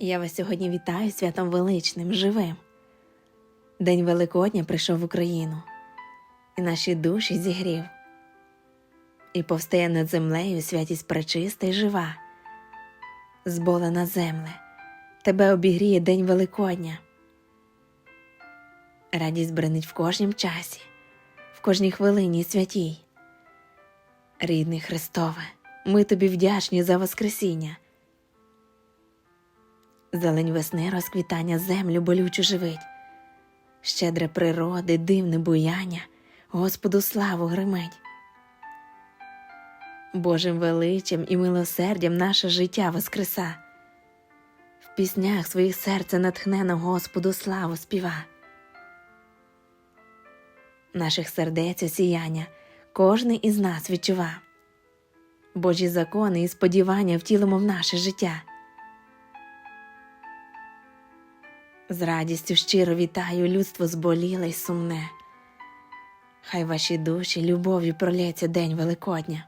Я вас сьогодні вітаю святом величним, живим. День Великодня прийшов в Україну, і наші душі зігрів, і повстає над землею святість пречиста й жива. Зболена земле, тебе обігріє День Великодня. Радість бренить в кожнім часі, в кожній хвилині святій. Рідний Христове, ми тобі вдячні за Воскресіння. Зелень весни розквітання землю болючу живить, щедре природи, дивне буяння, Господу славу гримить. Божим величем і милосердям наше життя воскреса, в піснях своїх серце натхнено Господу славу співа. Наших сердець осіяння кожний із нас відчува. Божі закони і сподівання втілимо в наше життя. З радістю щиро вітаю людство зболіле й сумне. Хай ваші душі любов'ю пролється день Великодня.